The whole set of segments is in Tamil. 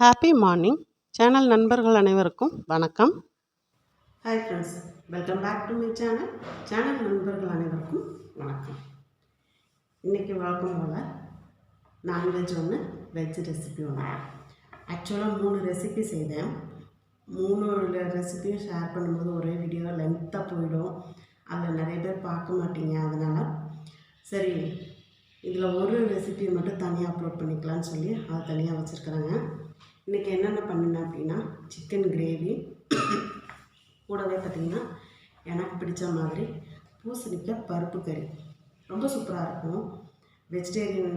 ஹாப்பி மார்னிங் சேனல் நண்பர்கள் அனைவருக்கும் வணக்கம். Hi friends welcome back to my channel channel நண்பர்கள் அனைவருக்கும் வணக்கம். இன்றைக்கி வழக்கம் போல் நான்வெஜ் ஒன்று வெஜ் ரெசிபி ஒன்று ஆக்சுவலாக மூணு ரெசிபி செய்தேன். மூணு ரெசிபியும் ஷேர் பண்ணும்போது ஒரே வீடியோ லென்த்தாக போயிடும். அதில் நிறைய பேர் பார்க்க மாட்டீங்க அதனால் சரி இதில் ஒரு ரெசிபி மட்டும் தனியாக அப்லோட் பண்ணிக்கலாம்னு சொல்லி அதை தனியாக வச்சுருக்குறாங்க. இன்றைக்கி என்னென்ன பண்ணினேன் அப்படின்னா சிக்கன் கிரேவி கூடவே பார்த்திங்கன்னா எனக்கு பிடிச்ச மாதிரி பூசணிக்காய் பருப்பு கறி. ரொம்ப சூப்பராக இருக்கும். வெஜிடேரியன்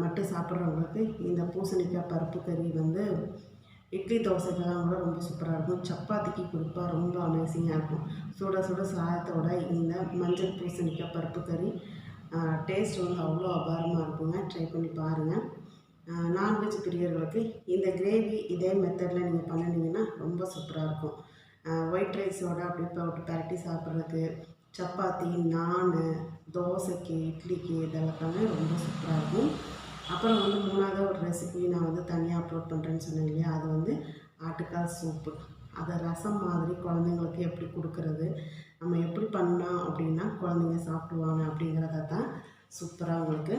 மட்டும் சாப்பிட்றவங்களுக்கு இந்த பூசணிக்காய் பருப்பு கறி வந்து இட்லி தோசைக்கெல்லாம் கூட ரொம்ப சூப்பராக இருக்கும். சப்பாத்திக்கு கொடுப்பா ரொம்ப அமேசிங்காக இருக்கும். சுட சுட சாதத்தோட இந்த மஞ்சள் பூசணிக்காய் பருப்பு கறி டேஸ்ட் வந்து அவ்வளோ அபாரமாக இருக்குங்க. ட்ரை பண்ணி பாருங்கள் நான்வெஜ் பிரியர்களுக்கு இந்த கிரேவி இதே மெத்தடில் நீங்கள் பண்ணினீங்கன்னா ரொம்ப சூப்பராக இருக்கும். ஒயிட் ரைஸோட அப்படியே போட்டு பரட்டி சாப்பிட்றதுக்கு சப்பாத்தி நான் தோசைக்கு இட்லிக்கு இதெல்லாமே ரொம்ப சூப்பராக இருக்கும். அப்புறம் வந்து மூணாவது ஒரு ரெசிபி நான் வந்து தனியாக அப்லோட் பண்ணுறேன்னு சொன்னேன் இல்லையா? அது வந்து ஆட்டுக்கால் சூப்பு அதை ரசம் மாதிரி குழந்தைங்களுக்கு எப்படி கொடுக்கறது நம்ம எப்படி பண்ணோம் அப்படின்னா குழந்தைங்க சாப்பிடுவாங்க அப்படிங்கிறத தான் சூப்பராக உங்களுக்கு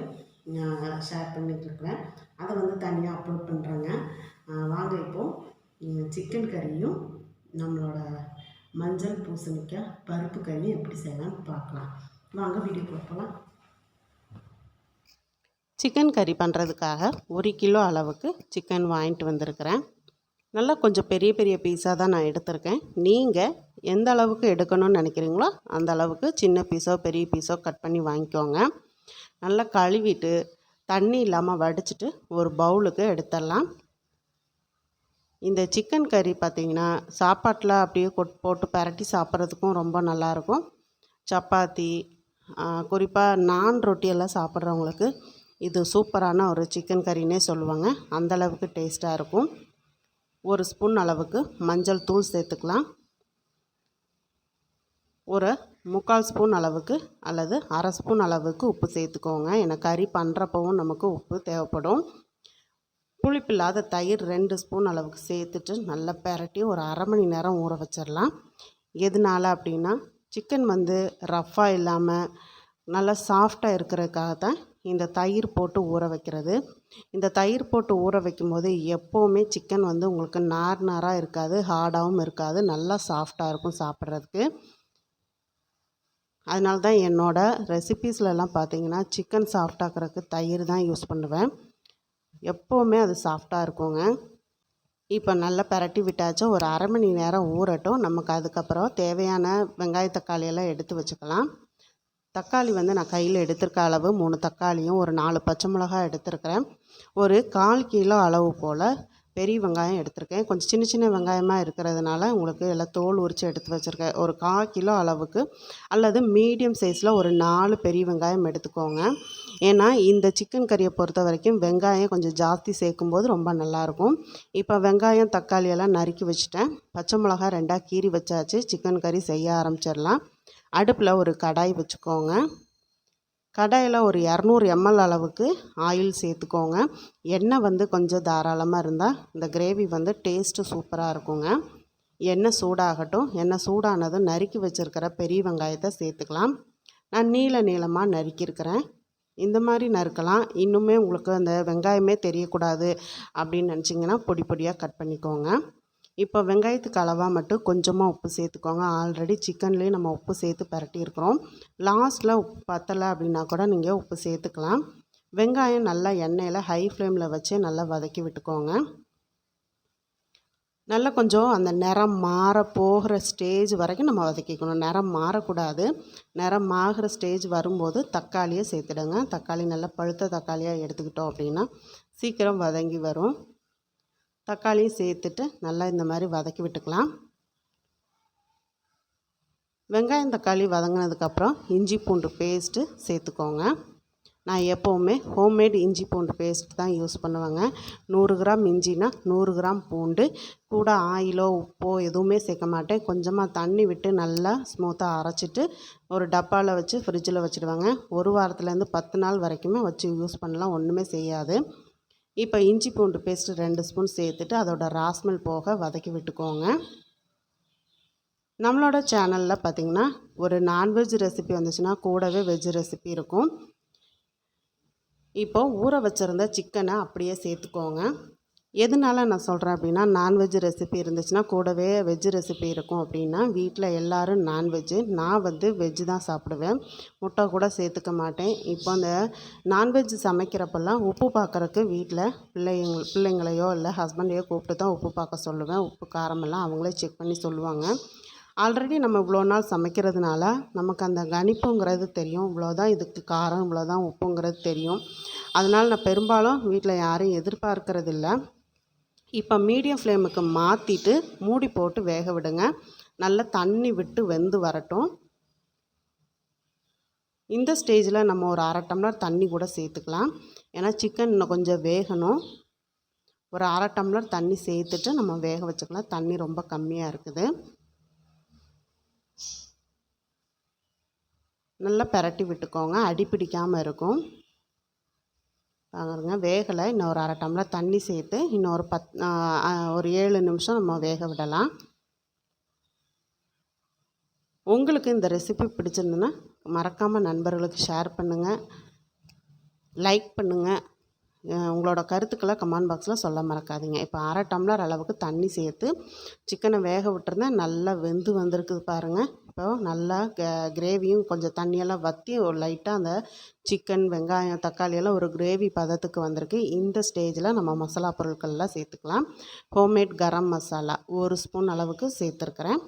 ஷேர் பண்ணிகிட்ருக்குறேன் அதை வந்து தனியாக அப்லோட் பண்ணுறேங்க வாங்க இப்போது சிக்கன் கறியும் நம்மளோட மஞ்சள் பூசணிக்காய் பருப்பு கறி எப்படி செய்யலாம்னு பார்க்கலாம். வாங்க வீடியோ போகலாம். சிக்கன் கறி பண்ணுறதுக்காக ஒரு கிலோ அளவுக்கு சிக்கன் வாங்கிட்டு வந்திருக்கிறேன். நல்லா கொஞ்சம் பெரிய பெரிய பீஸாக தான் நான் எடுத்திருக்கேன். நீங்கள் எந்த அளவுக்கு எடுக்கணும்னு நினைக்கிறீங்களோ அந்த அளவுக்கு சின்ன பீஸோ பெரிய பீஸோ கட் பண்ணி வாங்கிக்கோங்க. நல்லா கழுவிட்டு தண்ணி இல்லாமல் வடிச்சிட்டு ஒரு பவுலுக்கு எடுத்துடலாம். இந்த சிக்கன் கறி பார்த்திங்கன்னா சாப்பாட்டில் அப்படியே கொட் போட்டு பரட்டி சாப்பிட்றதுக்கும் ரொம்ப நல்லாயிருக்கும். சப்பாத்தி குறிப்பாக நான் ரொட்டியெல்லாம் சாப்பிட்றவங்களுக்கு இது சூப்பரான ஒரு சிக்கன் கறின்னே சொல்லுவாங்க. அந்தளவுக்கு டேஸ்ட்டாக இருக்கும். ஒரு ஸ்பூன் அளவுக்கு மஞ்சள் தூள் சேர்த்துக்கலாம். ஒரு முக்கால் ஸ்பூன் அளவுக்கு அல்லது அரை ஸ்பூன் அளவுக்கு உப்பு சேர்த்துக்கோங்க. ஏன்னா கறி பண்ணுறப்பவும் நமக்கு உப்பு தேவைப்படும். புளிப்பில்லாத தயிர் ரெண்டு ஸ்பூன் அளவுக்கு சேர்த்துட்டு நல்லா பெரட்டி ஒரு அரை மணி நேரம் ஊற வச்சிடலாம். எதனால் அப்படின்னா சிக்கன் வந்து ரஃப்பாக இல்லாமல் நல்லா சாஃப்டாக இருக்கிறதுக்காக தான் இந்த தயிர் போட்டு ஊற வைக்கிறது. இந்த தயிர் போட்டு ஊற வைக்கும்போது எப்போவுமே சிக்கன் வந்து உங்களுக்கு நார் நாராக இருக்காது ஹார்டாகவும் இருக்காது நல்லா சாஃப்டாக இருக்கும் சாப்பிட்றதுக்கு. அதனால தான் என்னோடய ரெசிபீஸ்லலாம் பார்த்தீங்கன்னா சிக்கன் சாஃப்டாக்கிறதுக்கு தயிர் தான் யூஸ் பண்ணுவேன். எப்போவுமே அது சாஃப்டாக இருக்குங்க. இப்போ நல்லா பரட்டி விட்டாச்சு. ஒரு அரை மணி நேரம் ஊறட்டும். நமக்கு அதுக்கப்புறம் தேவையான வெங்காய தக்காளியெல்லாம் எடுத்து வச்சுக்கலாம். தக்காளி வந்து நான் கையில் எடுத்திருக்க அளவு மூணு தக்காளியும் ஒரு நாலு பச்சை மிளகாய் எடுத்திருக்கிறேன். ஒரு கால் கிலோ அளவு போல் பெரிய வெங்காயம் எடுத்திருக்கேன். கொஞ்சம் சின்ன சின்ன வெங்காயமாக இருக்கிறதுனால உங்களுக்கு எல்லாம் தோல் உரித்து எடுத்து வச்சுருக்கேன். ஒரு கால் கிலோ அளவுக்கு அல்லது மீடியம் சைஸில் ஒரு நாலு பெரிய வெங்காயம் எடுத்துக்கோங்க. ஏன்னா இந்த சிக்கன் கறியை பொறுத்த வரைக்கும் வெங்காயம் கொஞ்சம் ஜாஸ்தி சேர்க்கும்போது ரொம்ப நல்லாயிருக்கும் இப்போ வெங்காயம் தக்காளி எல்லாம் நறுக்கி வச்சுட்டேன். பச்சை மிளகாய் ரெண்டாக கீறி வச்சாச்சு. சிக்கன் கறி செய்ய ஆரம்பிச்சிடலாம். அடுப்பில் ஒரு கடாய் வச்சுக்கோங்க. கடாயில் ஒரு இரநூறு எம்எல் அளவுக்கு ஆயில் சேர்த்துக்கோங்க. எண்ணெய் வந்து கொஞ்சம் தாராளமாக இருந்தால் இந்த கிரேவி வந்து டேஸ்ட்டு சூப்பராக இருக்குங்க. எண்ணெய் சூடாகட்டும். எண்ணெய் சூடானதும் நறுக்கி வச்சுருக்கிற பெரிய வெங்காயத்தை சேர்த்துக்கலாம். நான் நீள நீளமாக நறுக்கியிருக்கிறேன். இந்த மாதிரி நறுக்கலாம். இன்னுமே உங்களுக்கு அந்த வெங்காயமே தெரியக்கூடாது அப்படின்னு நினச்சிங்கன்னா பொடி பொடியாக கட் பண்ணிக்கோங்க. இப்போ வெங்காயத்துக்கு அளவாக மட்டும் கொஞ்சமாக உப்பு சேர்த்துக்கோங்க. ஆல்ரெடி சிக்கன்லேயே நம்ம உப்பு சேர்த்து பரட்டியிருக்கிறோம். லாஸ்ட்டில் உப்பு பத்தலை அப்படின்னா கூட நீங்கள் உப்பு சேர்த்துக்கலாம். வெங்காயம் நல்லா எண்ணெயில் ஹை ஃப்ளேமில் வச்சு நல்லா வதக்கி விட்டுக்கோங்க. நல்லா கொஞ்சம் அந்த நிறம் மாற போகிற ஸ்டேஜ் வரைக்கும் நம்ம வதக்கிக்கணும். நிறம் மாறக்கூடாது. நிறம் மாறுற ஸ்டேஜ் வரும்போது தக்காளியை சேர்த்துடுங்க. தக்காளி நல்லா பழுத்த தக்காளியாக எடுத்துக்கிட்டோம் அப்படின்னா சீக்கிரம் வதங்கி வரும். தக்காளியும் சேர்த்துட்டு நல்லா இந்த மாதிரி வதக்கி விட்டுக்கலாம். வெங்காயம் தக்காளி வதங்கினதுக்கப்புறம் இஞ்சி பூண்டு பேஸ்ட்டு சேர்த்துக்கோங்க. நான் எப்போவுமே ஹோம்மேட் இஞ்சி பூண்டு பேஸ்ட் தான் யூஸ் பண்ணுவேங்க. நூறு கிராம் இஞ்சினா நூறு கிராம் பூண்டு கூட ஆயிலோ உப்போ எதுவுமே சேர்க்க மாட்டேன். கொஞ்சமாக தண்ணி விட்டு நல்லா ஸ்மூத்தாக அரைச்சிட்டு ஒரு டப்பாவில் வச்சு ஃப்ரிட்ஜில் வச்சுடுவாங்க. ஒரு வாரத்துலேருந்து பத்து நாள் வரைக்குமே வச்சு யூஸ் பண்ணலாம் ஒன்றுமே செய்யாது. இப்போ இஞ்சி பூண்டு பேஸ்ட்டு ரெண்டு ஸ்பூன் சேர்த்துட்டு அதோட ராஸ்மல் போக வதக்கி விட்டுக்கோங்க. நம்மளோட சேனலில் பார்த்திங்கன்னா ஒரு நான்வெஜ் ரெசிபி வந்துச்சுன்னா கூடவே வெஜ் ரெசிபி இருக்கும். இப்போ ஊற வச்சுருந்த சிக்கனை அப்படியே சேர்த்துக்கோங்க. எதனால நான் சொல்கிறேன் அப்படின்னா நான்வெஜ் ரெசிபி இருந்துச்சுன்னா கூடவே வெஜ் ரெசிபி இருக்கும் அப்படின்னா வீட்டில் எல்லோரும் நான்வெஜ்ஜு நான் வந்து வெஜ்ஜு தான் சாப்பிடுவேன். முட்டை கூட சேர்த்துக்க மாட்டேன். இப்போ அந்த நான்வெஜ் சமைக்கிறப்பெல்லாம் உப்பு பார்க்குறக்கு வீட்டில் பிள்ளைங்க பிள்ளைங்களையோ இல்லை ஹஸ்பண்டையோ கூப்பிட்டு தான் உப்பு பார்க்க சொல்லுவேன். உப்பு காரமெல்லாம் அவங்களே செக் பண்ணி சொல்லுவாங்க. ஆல்ரெடி நம்ம இவ்வளோ நாள் சமைக்கிறதுனால நமக்கு அந்த கணிப்புங்கிறது தெரியும். இவ்வளோதான் இதுக்கு காரம் இவ்வளோதான் உப்புங்கிறது தெரியும். அதனால் நான் பெரும்பாலும் வீட்டில் யாரையும் எதிர்பார்க்கறதில்ல. இப்போ மீடியம் ஃப்ளேமுக்கு மாற்றிட்டு மூடி போட்டு வேக விடுங்க. நல்லா தண்ணி விட்டு வெந்து வரட்டும். இந்த ஸ்டேஜில் நம்ம ஒரு அரை டம்ளர் தண்ணி கூட சேர்த்துக்கலாம். ஏன்னா சிக்கன் இன்னும் கொஞ்சம் வேகணும். ஒரு அரை டம்ளர் தண்ணி சேர்த்துட்டு நம்ம வேக வச்சுக்கலாம். தண்ணி ரொம்ப கம்மியாக இருக்குது. நல்லா பெரட்டி விட்டுக்கோங்க. அடி பிடிக்காமல் இருக்கும். பாருங்க வேகலை. இன்னும் ஒரு அரை டம்ளர் தண்ணி சேர்த்து இன்னும் ஒரு பத் ஒரு ஏழு நிமிஷம் நம்ம வேக விடலாம். உங்களுக்கு இந்த ரெசிபி பிடிச்சிருந்துன்னா மறக்காமல் நண்பர்களுக்கு ஷேர் பண்ணுங்கள் லைக் பண்ணுங்கள் உங்களோட கருத்துக்களை கமெண்ட் பாக்ஸில் சொல்ல மறக்காதீங்க. இப்போ அரை டம்ளர் அளவுக்கு தண்ணி சேர்த்து சிக்கனை வேக விட்டுருந்தேன் நல்லா வெந்து வந்திருக்குது பாருங்கள் இப்போ நல்லா கிரேவியும் கொஞ்சம் தண்ணியெல்லாம் வற்றி ஒரு லைட்டாக அந்த சிக்கன் வெங்காயம் தக்காளி எல்லாம் ஒரு கிரேவி பதத்துக்கு வந்திருக்கு. இந்த ஸ்டேஜில் நம்ம மசாலா பொருட்கள்லாம் சேர்த்துக்கலாம். ஹோம்மேட் கரம் மசாலா ஒரு ஸ்பூன் அளவுக்கு சேர்த்துருக்குறேன்.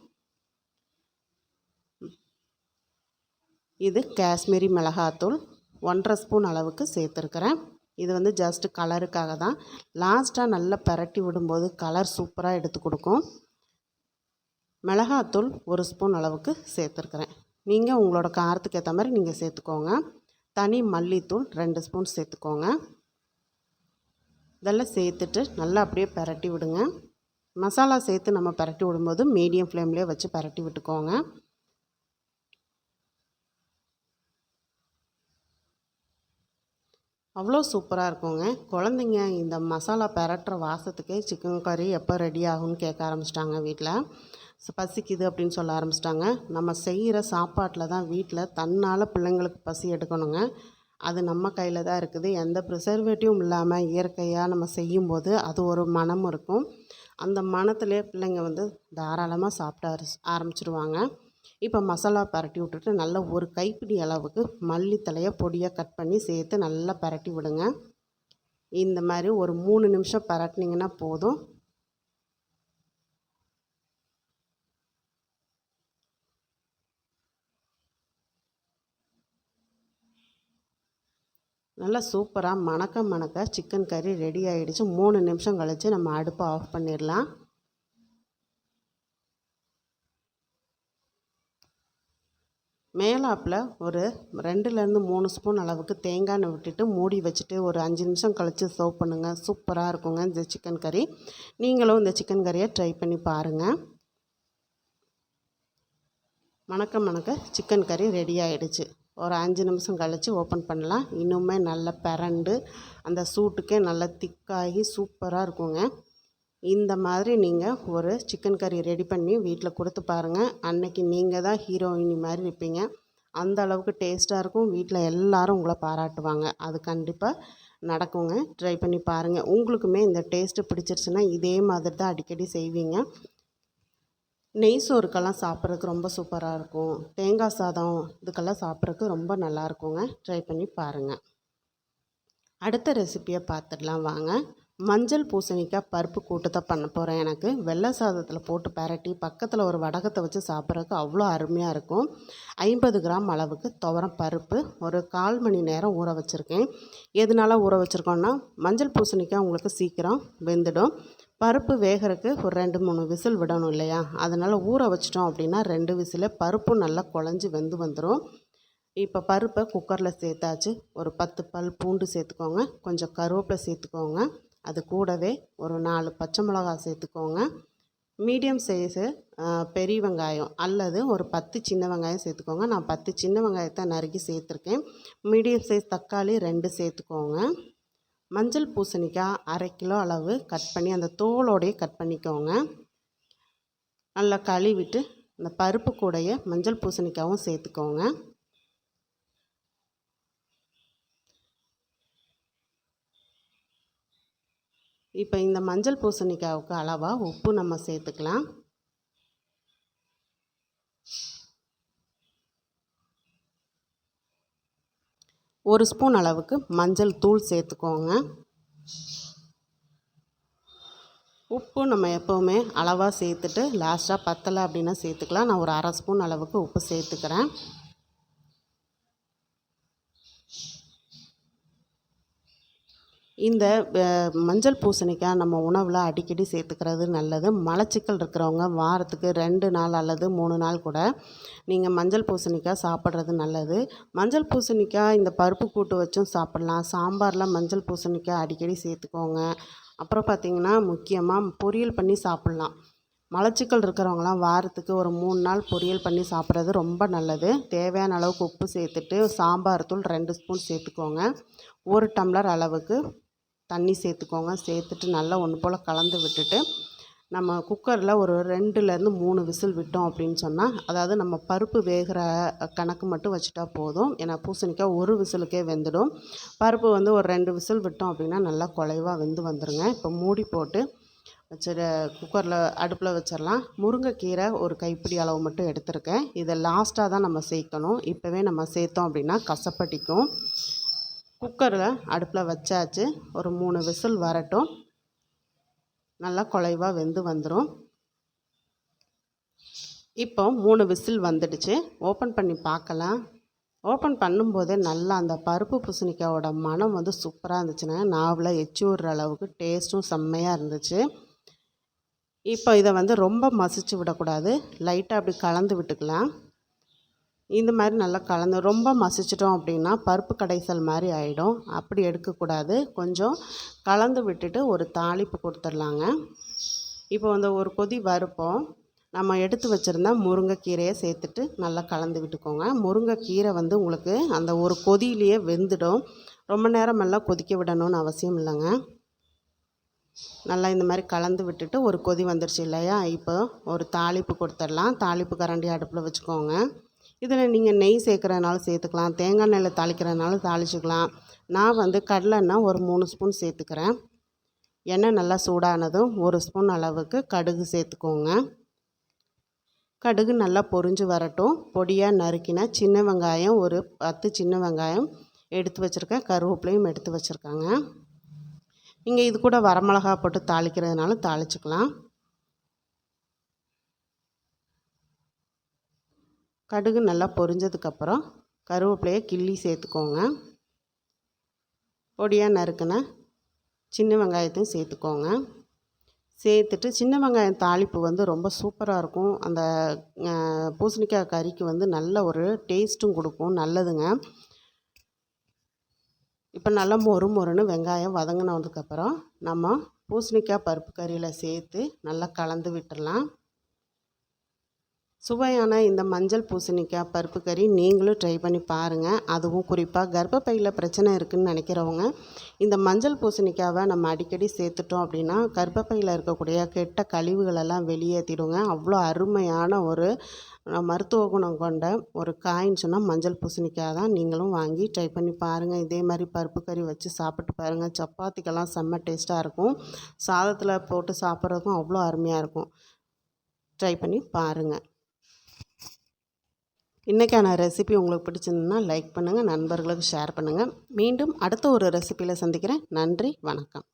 இது காஷ்மீரி மிளகாத்தூள் ஒன்றரை ஸ்பூன் அளவுக்கு சேர்த்துருக்குறேன். இது வந்து ஜஸ்ட்டு கலருக்காக தான். லாஸ்ட்டாக நல்லா பரட்டி விடும்போது கலர் சூப்பராக எடுத்து கொடுக்கும். மிளகாத்தூள் ஒரு ஸ்பூன் அளவுக்கு சேர்த்துருக்குறேன். நீங்கள் உங்களோட காரத்துக்கு ஏற்ற மாதிரி நீங்கள் சேர்த்துக்கோங்க. தனி மல்லித்தூள் ரெண்டு ஸ்பூன் சேர்த்துக்கோங்க. இதெல்லாம் சேர்த்துட்டு நல்லா அப்படியே பரட்டி விடுங்க. மசாலா சேர்த்து நம்ம பரட்டி விடும்போது மீடியம் ஃப்ளேம்லேயே வச்சு பரட்டி விட்டுக்கோங்க. அவ்வளோ சூப்பராக இருக்குங்க. குழந்தைங்க இந்த மசாலா பெரட்டுற வாசத்துக்கே சிக்கன் கறி எப்போ ரெடி ஆகும்னு கேட்க ஆரம்பிச்சிட்டாங்க வீட்டில் பசிக்குது அப்படின்னு சொல்ல ஆரம்பிச்சிட்டாங்க. நம்ம செய்கிற சாப்பாட்டில் தான் வீட்டில் தன்னால் பிள்ளைங்களுக்கு பசி எடுக்கணுங்க. அது நம்ம கையில் தான் இருக்குது. எந்த ப்ரிசர்வேட்டிவும் இல்லாமல் இயற்கையாக நம்ம செய்யும்போது அது ஒரு மனம் இருக்கும். அந்த மனத்திலே பிள்ளைங்க வந்து தாராளமாக சாப்பிட ஆரம்பிச்சிருவாங்க. இப்போ மசாலா பரட்டி விட்டுட்டு நல்லா ஒரு கைப்பிடி அளவுக்கு மல்லித்தலையை பொடியாக கட் பண்ணி சேர்த்து நல்லா பரட்டி விடுங்க. இந்த மாதிரி ஒரு மூணு நிமிஷம் பரட்டினீங்கன்னா போதும். நல்லா சூப்பராக மணக்க மணக்க சிக்கன் கறி ரெடி ஆகிடுச்சு மூணு நிமிஷம் கழித்து நம்ம அடுப்பை ஆஃப் பண்ணிடலாம். மேலாப்பில் ஒரு ரெண்டுலேருந்து மூணு ஸ்பூன் அளவுக்கு தேங்காய் எண்ணெய் விட்டுட்டு மூடி வச்சுட்டு ஒரு அஞ்சு நிமிஷம் கழித்து சர்வ் பண்ணுங்கள் சூப்பராக இருக்குங்க இந்த சிக்கன் கறி நீங்களும் இந்த சிக்கன் கறியை ட்ரை பண்ணி பாருங்கள் மணக்க மணக்க சிக்கன் கறி ரெடி ஆகிடுச்சு ஒரு அஞ்சு நிமிஷம் கழித்து ஓப்பன் பண்ணலாம். இன்னுமே நல்லா பிறண்டு அந்த சூட்டுக்கே நல்லா திக்காகி சூப்பராக இருக்குங்க. இந்த மாதிரி நீங்கள் ஒரு சிக்கன் கறி ரெடி பண்ணி வீட்டில் கொடுத்து பாருங்கள் அன்னைக்கு நீங்கள் தான் ஹீரோயினி மாதிரி இருப்பீங்க. அந்த அளவுக்கு டேஸ்ட்டாக இருக்கும். வீட்டில் எல்லோரும் உங்களை பாராட்டுவாங்க. அது கண்டிப்பாக நடக்குங்க. ட்ரை பண்ணி பாருங்கள் உங்களுக்குமே இந்த டேஸ்ட்டு பிடிச்சிருச்சுன்னா இதே மாதிரி தான் அடிக்கடி செய்வீங்க. நெய் சோறுக்கெல்லாம் சாப்பிட்றதுக்கு ரொம்ப சூப்பராக இருக்கும். தேங்காய் சாதம் இதுக்கெல்லாம் சாப்பிட்றதுக்கு ரொம்ப நல்லா இருக்குங்க. ட்ரை பண்ணி பாருங்கள் அடுத்த ரெசிப்பியை பார்த்துடலாம் வாங்க. மஞ்சள் பூசணிக்காய் பருப்பு கூட்டு பண்ண போகிறேன் எனக்கு. வெள்ளை சாதத்தில் போட்டு பரட்டி பக்கத்தில் ஒரு வடகத்தை வச்சு சாப்பிட்றதுக்கு அவ்வளோ அருமையாக இருக்கும். ஐம்பது கிராம் அளவுக்கு துவரம் பருப்பு ஒரு கால் மணி நேரம் ஊற வச்சுருக்கேன். எதனால ஊற வச்சுருக்கோன்னா மஞ்சள் பூசணிக்காய் உங்களுக்கு சீக்கிரம் வெந்துடும். பருப்பு வேகிறதுக்கு ஒரு ரெண்டு மூணு விசில் விடணும் இல்லையா? அதனால் ஊற வச்சிட்டோம் அப்படின்னா ரெண்டு விசில் பருப்பும் நல்லா குழஞ்சி வெந்து வந்துடும் இப்போ பருப்பை குக்கரில் சேர்த்தாச்சு. ஒரு பத்து பல் பூண்டு சேர்த்துக்கோங்க. கொஞ்சம் கருவேப்பிலை சேர்த்துக்கோங்க. அது கூடவே ஒரு நாலு பச்சை மிளகா சேர்த்துக்கோங்க. மீடியம் சைஸு பெரிய வெங்காயம் அல்லது ஒரு பத்து சின்ன வெங்காயம் சேர்த்துக்கோங்க. நான் பத்து சின்ன வெங்காயத்தை நறுக்கி சேர்த்துருக்கேன். மீடியம் சைஸ் தக்காளி ரெண்டு சேர்த்துக்கோங்க. மஞ்சள் பூசணிக்காய் அரை கிலோ அளவு கட் பண்ணி அந்த தோலோடையே கட் பண்ணிக்கோங்க. நல்லா கழுவிட்டு இந்த பருப்பு கூடைய மஞ்சள் பூசணிக்காவும் சேர்த்துக்கோங்க. இப்போ இந்த மஞ்சள் பூசணிக்காவுக்கு அளவாக உப்பு நம்ம சேர்த்துக்கலாம். ஒரு ஸ்பூன் அளவுக்கு மஞ்சள் தூள் சேர்த்துக்கோங்க. உப்பு நம்ம எப்போவுமே அளவாக சேர்த்துட்டு லாஸ்ட்டாக பத்தலை அப்படின்னா சேர்த்துக்கலாம். நான் ஒரு அரை ஸ்பூன் அளவுக்கு உப்பு சேர்த்துக்கிறேன். இந்த மஞ்சள் பூசணிக்காய் நம்ம உணவில் அடிக்கடி சேர்த்துக்கிறது நல்லது. மலச்சிக்கல் இருக்கிறவங்க வாரத்துக்கு ரெண்டு நாள் அல்லது மூணு நாள் கூட நீங்கள் மஞ்சள் பூசணிக்காய் சாப்பிட்றது நல்லது. மஞ்சள் பூசணிக்காய் இந்த பருப்பு கூட்டு வச்சும் சாப்பிட்லாம். சாம்பாரில் மஞ்சள் பூசணிக்காய் அடிக்கடி சேர்த்துக்கோங்க. அப்புறம் பார்த்திங்கன்னா முக்கியமாக பொரியல் பண்ணி சாப்பிட்லாம். மலச்சிக்கல் இருக்கிறவங்களாம் வாரத்துக்கு ஒரு மூணு நாள் பொரியல் பண்ணி சாப்பிட்றது ரொம்ப நல்லது. தேவையான அளவுக்கு உப்பு சேர்த்துட்டு சாம்பார் தூள் ரெண்டு ஸ்பூன் சேர்த்துக்கோங்க. ஒரு டம்ளர் அளவுக்கு தண்ணி சேர்த்துக்கோங்க. சேர்த்துட்டு நல்லா ஒன்று போல் கலந்து விட்டுட்டு நம்ம குக்கரில் ஒரு ரெண்டுலேருந்து மூணு விசில் விட்டோம் அப்படின்னு சொன்னால் அதாவது நம்ம பருப்பு வேகிற கணக்கு மட்டும் வச்சுட்டா போதும். ஏன்னா பூசணிக்காய் ஒரு விசிலுக்கே வெந்துடும். பருப்பு வந்து ஒரு ரெண்டு விசில் விட்டோம் அப்படின்னா நல்லா குலைவாக வெந்து வந்துடுங்க இப்போ மூடி போட்டு வச்சிட குக்கரில் அடுப்பில் வச்சிடலாம் முருங்கைக்கீரை ஒரு கைப்பிடி அளவு மட்டும் எடுத்திருக்கேன். இதை லாஸ்ட்டாக தான் நம்ம சேர்க்கணும். இப்போவே நம்ம சேர்த்தோம் அப்படின்னா கசப்படிக்கும். குக்கரில் அடுப்பில் வச்சாச்சு. ஒரு மூணு விசில் வரட்டும். நல்லா குலைவாக வெந்து வந்துடும் இப்போ மூணு விசில் வந்துடுச்சு. ஓப்பன் பண்ணி பார்க்கலாம். ஓப்பன் பண்ணும்போதே நல்லா அந்த பருப்பு பூசணிக்காயோட மனம் வந்து சூப்பராக இருந்துச்சுன்னா நாவில் எச்சி விடுற அளவுக்கு டேஸ்ட்டும் செம்மையாக இருந்துச்சு. இப்போ இதை வந்து ரொம்ப மசிச்சு விடக்கூடாது. லைட்டாக அப்படி கலந்து விட்டுக்கலாம். இந்த மாதிரி நல்லா கலந்து ரொம்ப மசிச்சிட்டோம் அப்படின்னா பருப்பு கடைசல் மாதிரி ஆகிடும் அப்படி எடுக்கக்கூடாது. கொஞ்சம் கலந்து விட்டுட்டு ஒரு தாளிப்பு கொடுத்துடலாங்க. இப்போ வந்து ஒரு கொதி வறுப்போம். நம்ம எடுத்து வச்சுருந்தா முருங்கைக்கீரையை சேர்த்துட்டு நல்லா கலந்து விட்டுக்கோங்க. முருங்கைக்கீரை வந்து உங்களுக்கு அந்த ஒரு கொதியிலேயே வெந்துடும். ரொம்ப நேரமெல்லாம் கொதிக்க விடணும்னு அவசியம் இல்லைங்க. நல்லா இந்த மாதிரி கலந்து விட்டுட்டு ஒரு கொதி வந்துருச்சு இல்லையா? இப்போ ஒரு தாளிப்பு கொடுத்துடலாம். தாளிப்பு கரண்டி அடுப்பில் வச்சுக்கோங்க. இதில் நீங்கள் நெய் சேர்க்குறதுனாலும் சேர்த்துக்கலாம் தேங்காய் நெல்லை தாளிக்கிறதுனாலும் தாளிச்சுக்கலாம். நான் வந்து கடலைன்னா ஒரு மூணு ஸ்பூன் சேர்த்துக்கிறேன். எண்ணெய் நல்லா சூடானதும் ஒரு ஸ்பூன் அளவுக்கு கடுகு சேர்த்துக்கோங்க. கடுகு நல்லா பொரிஞ்சு வரட்டும். பொடியாக நறுக்கின சின்ன வெங்காயம் ஒரு பத்து சின்ன வெங்காயம் எடுத்து வச்சுருக்கேன். கருவேப்பிலையும் எடுத்து வச்சுருக்காங்க. நீங்கள் இது கூட வரமிளகா போட்டு தாளிக்கிறதுனாலும் தாளிச்சுக்கலாம். கடுகு நல்லா பொரிஞ்சதுக்கப்புறம் கருவேப்பிலையை கிள்ளி சேர்த்துக்கோங்க. பொடியாக நறுக்கின சின்ன வெங்காயத்தையும் சேர்த்துக்கோங்க. சேர்த்துட்டு சின்ன வெங்காயம் தாளிப்பு வந்து ரொம்ப சூப்பராக இருக்கும். அந்த பூசணிக்காய் கறிக்கு வந்து நல்ல ஒரு டேஸ்ட்டும் கொடுக்கும். நல்லதுங்க. இப்போ நல்லா மொறு மொறுன்னு வெங்காயம் வதங்கினதுக்கப்புறம் நம்ம பூசணிக்காய் பருப்பு கறியில் சேர்த்து நல்லா கலந்து விட்டுடலாம் சுவையான இந்த மஞ்சள் பூசணிக்காய் பருப்பு கறி நீங்களும் ட்ரை பண்ணி பாருங்கள் அதுவும் குறிப்பாக கர்ப்பப்பையில் பிரச்சனை இருக்குதுன்னு நினைக்கிறவங்க இந்த மஞ்சள் பூசணிக்காவை நம்ம அடிக்கடி சேர்த்துட்டோம் அப்படின்னா கர்ப்பப்பையில் இருக்கக்கூடிய கெட்ட கழிவுகளெல்லாம் வெளியேற்றிடுங்க அவ்வளோ அருமையான ஒரு மருத்துவ குணம் கொண்ட ஒரு காயின்னு சொன்னால் மஞ்சள் பூசணிக்காய் தான் நீங்களும் வாங்கி ட்ரை பண்ணி பாருங்கள் இதே மாதிரி பருப்பு கறி வச்சு சாப்பிட்டு பாருங்கள் சப்பாத்திக்கெல்லாம் செம்ம டேஸ்ட்டாக இருக்கும். சாதத்தில் போட்டு சாப்பிட்றதுக்கும் அவ்வளோ அருமையாக இருக்கும். ட்ரை பண்ணி பாருங்கள் இன்றைக்கான ரெசிபி உங்களுக்கு பிடிச்சிருந்ததுன்னா லைக் பண்ணுங்கள் நண்பர்களுக்கு ஷேர் பண்ணுங்கள் மீண்டும் அடுத்த ஒரு ரெசிபியில் சந்திக்கிறேன். நன்றி வணக்கம்.